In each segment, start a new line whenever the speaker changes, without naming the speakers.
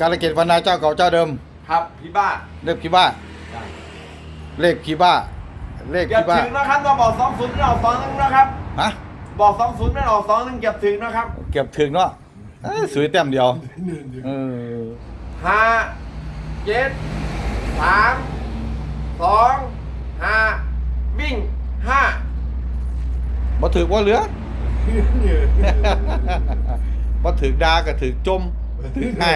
การเกตวันนาเจ้าเก่าเจ้าเดิม
ครับพี่บ้า
เลขพี่บ้า เลขพี่บ้า เลข
เก็บ
พี่บ้า
ถึงนะครับต้องบอกสองศูนย์ไม่ออกสองหนึ่งนะครับ
ฮะ
บอกสองศูนย์ไม่ออกสองหนึ่งเก็บถึงนะครับ
เก็บถึงเนาะเอ้ยสวยแต้มเดียวเออ
ห้าเจ็ดสามสองห้าวิ่งห้า
บ่ถือบ่เหลือ บ่ถือดาก็ถือจมถือ ให้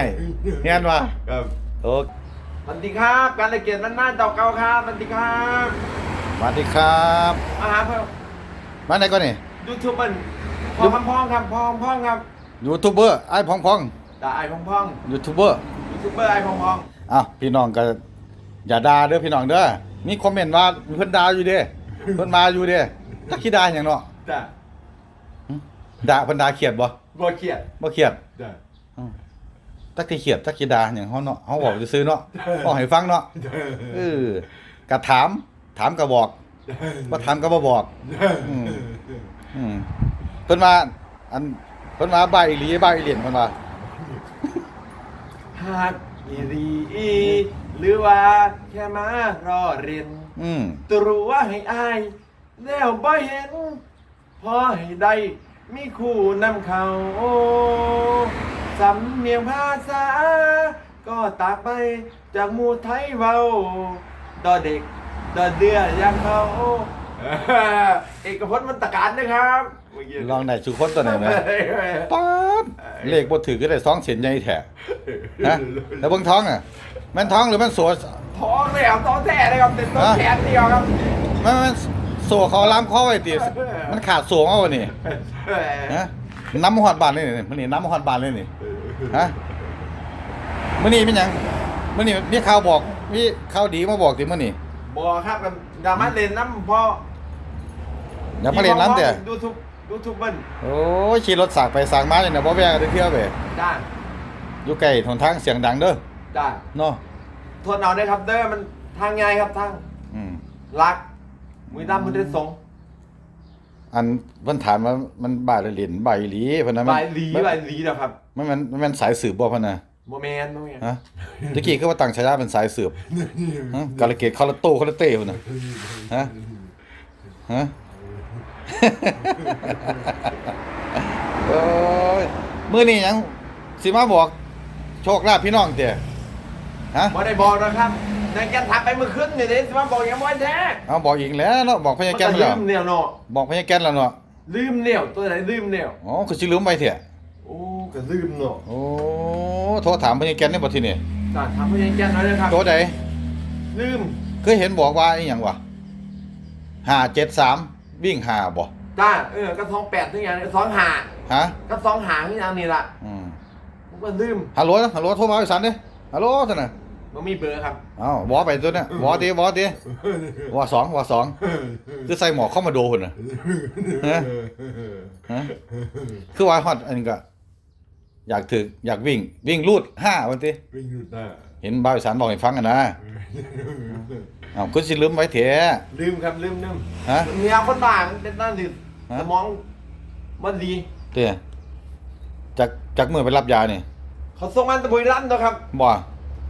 เห็นว่า
ครับ
โอ้
สวัสดีครับ การละเกียรติมันหน้าเจ้าเก่าครับสวัสดีครับ
สวัสดีครับ
มาหาเพื่อน
มาไหนก่อนนี่
ยูทูบเบอร์พองพองครับพองพองครับ
ยูทูบเบอร์ไอ้พองพอง
แต่ไอพองพอง
ยูทูบเบอร์
ยูทูบเบอร์ไอพองพอง
อ้าวพี่น้องก็อย่าด่าเด้อพี่น้องเด้อมีคอมเมนต์ว่าเพิ่นด่าอยู่เด้เพิ่นมาอยู่เด้ทักขี้ด่าหยังเนาะ
แต่
ด่าเพิ่นด่าเครียดบ่
บ่เครียด
บ่เครียด
แต่
ทักที่เครียดทักขี้ด่าหยังเฮาเนาะเฮาบอกซื่อๆเนาะเว้าให้ฟังเนาะเออก็ถาม ถามก็บอกบ่ถามก็บ่บอกอืมอืมเพิ่นว่าอันเพิ่นว่าใบายอีหลีใบายอีเหรียญเพิ่นว่า
หากอีรีอีหรือว่าแค่มารอเรียน
อืม
ตรู้ว่าให้อาย แล้วบ่เห็น พอให้ได้มีคู่นำเขา สำเนียงภาษา ก็ตากไปจากหมู่ไทยเว้าดอเด็กดอเดืออย่างเขาเอกพจน์มันตะการนะครับเมื่กี้
ลองได้สุคนตัวไหนไหมป๊าดเลขบ่ถือก็ได้สองเส้นใหญ่แท้ฮะแล้วเบิ่งท้องอะแม่นท้องหรือแม่นโสด
ท้องเลยครับท้องแท้เลยครับเป็นต้น
ฮะ
แขนเดียวครับ
แม่นแม่นโซ่เขาล้ามคอไว้ติมันขาดโซ่เอาวะนี่ฮะ น้ำมาฮอดบ้านเลยนี่มื้อนี้น้ำมาฮอดบ้านเลยนี่ฮะมื้อนี้เป็นหยังมื้อนี้มีข่าวบอกมีข่าวดีมาบอกติมื้อนี้
บอกครับกับดราม่าเล่นน้ำพ่อ
อย่ามาเรียนน้ำเด้อ
ดูทุบดูทุบเบิ้ล
โอ้ยขี่รถสากไปสากมาเนี่ยนะบ่แวะกันเที่ยวไป
ได้
อยู่ใกล้หนทางเสียงดังเด้อ
ได้
เนาะ
ทนเอาได้ครับเด้อมันทางไงครับทาง
อืม
รักมือดำมือเด็ดสง
อันเพิ่นถามว่ามันบ่ายละเหรียญบ่ายอีหลีเพิ่นน่ะมัน
ใบายหลี
มัน
ใบายหลีนะครับ
มันมันมันสายสืบบ่เพิ่นน่ะ
โมเมนโมเมน
ฮะตะกี้คือว่าตั้งฉายาเป็นสายสืบฮะกาลเกตคาราโต้คาราเต้พุ่นน่ะฮะฮะ โอ้ยมื้อนี้หยังสิมาบอก โชคลาภพี่น้องเด้ฮะ
บ่ได้บอกนะครับ ในแกนทักไปมือขึ้นนี่เด้สิมาบอกยังบ่แท้
เอาบอกอีกแล้วเนาะบอกพญาแก่น
มั
ไป
ลื
แล้ว
มเนี่ยเนาะ
บอกพญาแก่นแล้วเนาะ
ลืมเนี่ยตัวไหนลืมเนี่ย
อ๋อคือสิลืมไปเถอะ
โอ้ก็ลืมเนาะ
โอ้โทรถามพญาแก่นได้บ่ทีนี่
จ้าทำให้ยังแกนหน่อยนะครับ
ตัวใด
ลืม
เคยเห็นบอกว่าอีหยังวะ573วิ่ง5บ่
จ้าเออก็สองแปดทุกอย่างสองหา
ฮะ
ก็สองหางทุกอย่างนี่ล่ะ
อืม
ผมก็ลืม
ฮัลโหลฮัลโหลโทรมาอีสานดิฮัลโหลซั่นน่ะ
มันมีเบอร์ครับ
เอ้าบ่ไปตัวเนี้ยบ่ติบ่ติบ่สองบ่สองคือใส่หมวกเข้ามาโดพุ่นน่ะฮะฮะคือว่าฮอดอันนี้ก็อยากถึกอยากวิ่ง วิ่งลูด5ว่าติ
วิ่งหยุดหน้า
เห็นบ่าวอีสานบอกให้ฟังกันนะเอ้าคุณสิลืมไว้เถอะ
ลืมครับลืมลืม
ฮะ
เมียคนบ้ามันเป็นนั่นสิ
ฮะ
สมองมันดี
เด้จากจากมือไปรับยานี่
เขาส่งมันตะบุยรันตัวครับ
บ่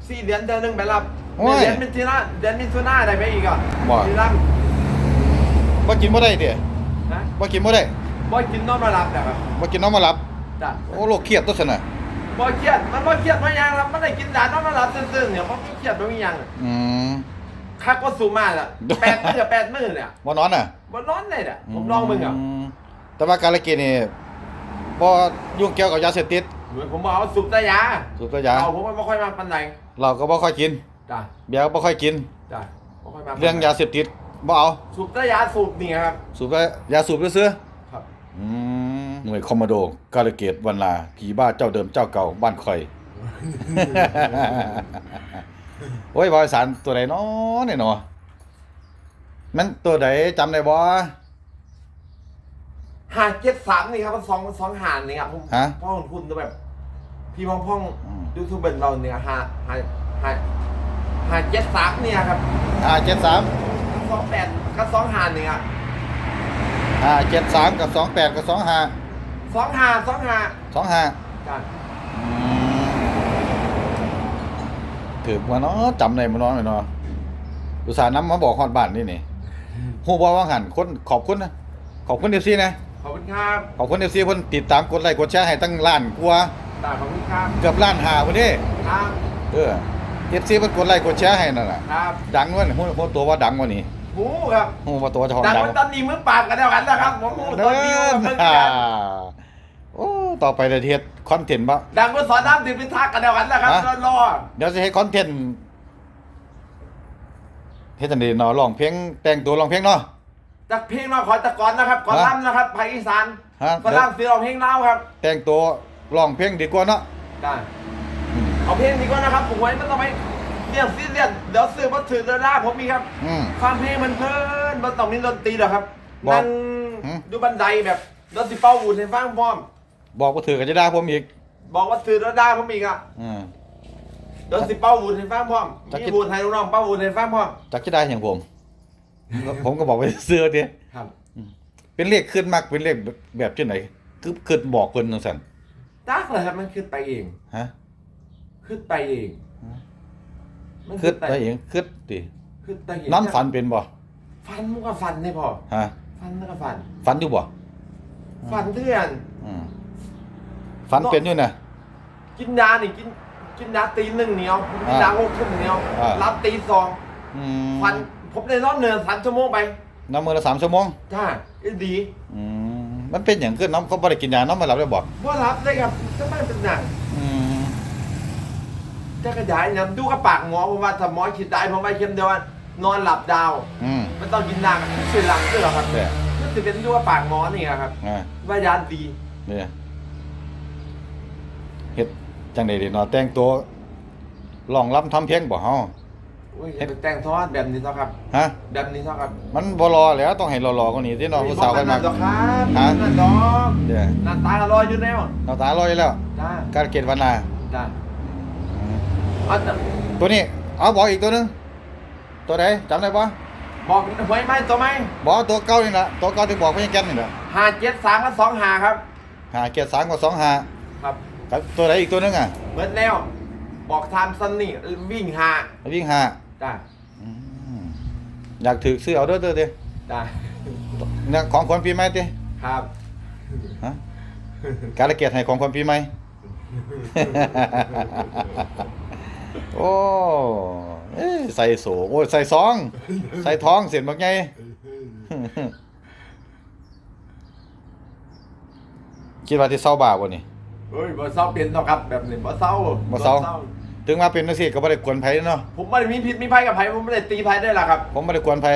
สี่เดือนเดือนหนึ่งไปรับ
โอ้ย
เดือนมิถุนาเดือนมิถุนาได้ไปอีกอะ
บ่
บุรีรัมย์
บ่กินบ่ได้เด้
นะ
บ่กินบ่ได้
บ่กินนอนมารับนะครับ
บ่กินน้องมารับ
จ้ะ
โอ้โรคเครียดตัวซั่นน่ะ
บ่เครียดมันบ่เครียดมายังครับมันได้กินยานอนมารับซื่อๆเนี่ยมันไม่เครียดบ่มีหยัง
อืม
คักก็สูงมากอะแปดมื้อแปดมื้อเนี่ย
บ่นอนน่ะ
บ่นอนเลยอะผมลองมึงอะ
มแต่ว่าการละเกดนี่บ่ยุ่งเกี่ยวกับยาเสพติด
เหมือนผมบอกเอาสูบแต่ยา
สูบแต่ยา
เอาผมไม่ค่อยมาปานใด
เราก็บ่ค่อยกิน
จ้ะ
เบียร์ก็บ่ค่อยกิน
จ้ะบ่ค่อยมาปานใด
เรื่องยาเสพติดบ่เอา
สูบแต่ยาสูบนี่ครับ
สูบแต่ยาสูบซื่อ
ครับ
ๆอืมหน่วยคอมมานโดกาลเกตวันลาผีบ้าเจ้าเดิมเจ้าเก่าบ้านข่อย โอ้ยบอยสารตัวใดเนาะเนี่ยเนาะมันตัวใดจำได้บ่
หาเจ็ดสามนี่ครับมันสองสองหานนี่ครับผม
ฮะ
พ่อคุณคุณแบบ พี่พ่องพ่อง
อืม
ยูทูบเบอร์เราเนี่ยหาหาหาหาเจ็ดสามเนี่ยครับ
อ่าเจ็ดสาม
ก็สองแปดก็สองหานนี่ครับ
อ่าเจ็ดสามกับสองแปดกับสองห้า
สองหาสองหา
สองห้า
จ้ะ
ถือมาเนาะจำได้มาเนาะเนาะอุตส่าห์นำมาบอกฮอดบ้านนี่นี่ฮู้บ่ว่าหันคนขอบคุณนะขอบคุณ FC นะ
ขอบคุณครับ
ขอบคุณ FC เพิ่นติดตามกดไลค์กดแชร์ให้ตั้งล้านกว่า
ตาขอบคุณครับ
เกือบล้านห้าพุ่นเด้
ครับ
เออ FC เพิ่นกดไลค์กดแชร์ให้นั่นน่ะ
ครับ
ดังว่าฮู้ฮู้ตัวว่าดังกว่านี้
หมูครับ
ฮู้ว่าตัวเจ้าของ
ดัง
ดัง
มันตอนนี้มือปากกันแล้วกันนะครับผมหมู
เด้
ตอนนี้
อ
มือ
อ่า
กัน
โอ้ต่อไปจะเฮ็ดคอนเทนต์บ่
ดังมันสอนน้ำดื่มพิทักษ์กันแล้วกันนะครับ
ฮะ
รอ
เดี๋ยวจะให้คอนเทนต์เฮ็ดจังได๋เนาะร้องเพลงแต่งตัวร้องเพลงเนาะ
จากเพลงมาขอตะกอนนะครับขอ
ฮะ
ล่ำนะครับภาคอีสาน
ฮะ
ฝรั่งซื้อเอาเพลงเล่าวครับ
แต่งตัว ร้องเพลงดีกว่าเนาะ
ได้
อืม
เอาเพลงนี้ก่อนนะครับผมไว้มันต้องไปเรียนซีเรียสเดี๋ยวซื้อมาถือเดินหน้าผมมีครับ
อืม
ฟังเพลงมันเพลินมันต้องมีดนตรีเหรอครับ
บอก
นั่ง
หืม
ดูบันไดแบบรถสิเป้าวูดให้ฟังพร้อม
บอกบ่ถือก็จะด่าผมอีก
บอกว่าถือแล้วได้ผมอีกอะ
อืม
รถสิเป้าวูดให้ฟังพร้อม
จะ
มี
คิด
วูดให้น้องๆเป้าวูดให้ฟังพร้อม
จักจะได้อย่างผม ผมก็บอกไปซื้อติ
ครับ
เป็นเลขขึ้นมากเป็นเลขแบบแบบจังไดคือขึ้นบอกเพิ่นจังซั่น
จักเลยครับ มันขึ้นไปเอง
ฮะ
ขึ้นไปเองมัน
ขึ้นไปเองขึ้นติ
ขึ้นไปเอง
นอนฝันเป็นบ่
ฟันมันก็ฟันได้พอ
ฮะ
ฟันมันก็ฟัน
ฝันอยู่บ่
ฟันเทื่อน
อืมฝันเป็นอยู่น่ะ
กินยานี่กิน กินยาตีหนึ่งเหนียวกินยาหกทุ่มเหนียว
อ่า
รับตีสอง
อืม
ฟันผมได้นอนเนินสันชั่วโมงไป
น้ำมือละ3ชั่วโมง
ใช่ดี
อืม มันเป็นหยังขึ้นน้ำเขาบ่ได้กินยาน้ำมาหลับได้บ่
ว่ารับได้ครับจะไม่เป็นหนัง
อืม
จะกระจายเนี่ยดูกระปากหมอผมว่าถ้าหมอคิดได้ผมไม่เข้มเดียวว่านอนหลับดาว
อืม
มันต้องกินยาช่วยหลังด้วยเหรอครับ
แต่
ก็จะเป็นดูกระปากหมอนี่ครับ
อ่า
ว่ายาดี
เนี่ยเฮ็ดจังได๋ดีเนาะแต่งตัวร้องรำทำเพลงบ่เฮา
อุ้ยอย่าไปแต่งทอดแบบนี้เท่าครับ
ฮะ
แบบนี้เท่าครับ
มันบ่รอแล้วต้องให้รอๆกว่านี้ที่น้องผู้สาวกันมา
ดอกครับ
ฮะ
นั่นดอก
เดี๋ยว
หน้าตาอร่อยอยู่แล้ว
เราตาลอยแล้ว
จ้า
การเกตวันนา
จ้าเอาแต่
ตัวนี้ เอาบอกอีกตัวหนึง ตัวไหนจำได้ปะ
บอกหวยไหมตัวไหม
บอกตัวเก่านี่ละตัวเก่าที่บอกเพี่งแก่นนี่แหละ
หาเจ็ดสามกับสองหาครับ
หาเกียรสามกับสองหา
ครับ
กับตัวไหนอีกตัวหนึงอะ
เบิดแล้ว บอกไทม์ซันนี่วิ่งหา
วิ่งหา
จ้า
อืมอยากถือซื้อเอาเด้อเด้อเด้
จ้า
เนี่ยของคนปีใหม่ติ
ครับ
ฮะการละเกียรติให้ของคนปีใหม่ โอ้เอ้ยใส่โสโอ้ยใส่ซอง ใส่ทองเสียนบักไง คิดว่าที่เศร้าบาปวะนี่
เฮ้ยบ่เศร้าเปลี่ยนต่อกครับแบบนี้บ่เศร้า
บ่เศร้า ถึงมาเป็นนักศิษย์ก็บ่ได้กวนไผเนาะ
ผมไม่ได้มีผิดมีภัยกับไผผมไม่ได้ตีไผได้หรอกครับ
ผมบ่ได้กวนไผ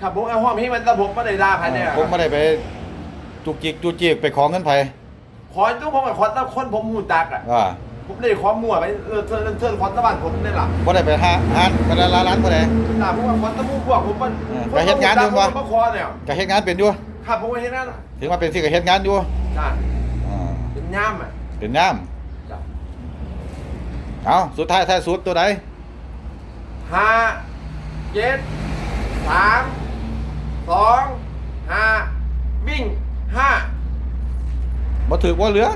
ครับผมเอาห้องให้มันแต่ผมไม่ได้ด่าไผได้หรอก
ผมบ่ได้ไปจุกจิกจุกจิกไปขอเงินไผ
ขอตู้ผมกับขอตะคนผมหูจักอะ
ว่า
ผมไม่ได้ขอมั่วไปเออเชิญเชิญขอตะบ้านผมได้หรอ
บ่ได้ไปหาหานไปร้านร้านบ่ได้
ด่าผมว่าขอตะมูพวกผมมัน
เออไปเฮ็ดงานอยู่บ่
ผมมาขอเนี่ย
ก็เฮ็ดงานเป็นอยู่
ครับผมไปเฮ็ดงาน
ถึงมาเป็นสิก็เฮ็ดงานอยู่
จ้า
อ่า
เป็นย่ามอะ
เป็นยาม
จ้า
เอาสุดท้ายท้ายสุดตัวใด
ห้าเจ็ดสามสองห้าวิ่งห้า
บ่ถึกบ่เหลือ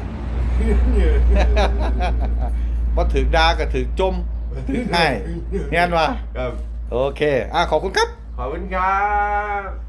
บ่ถึกดาก็ถึกจมถึกให้เห็นว่า
ครับ
โอเค อะขอบคุณครับ
ขอบคุณครับ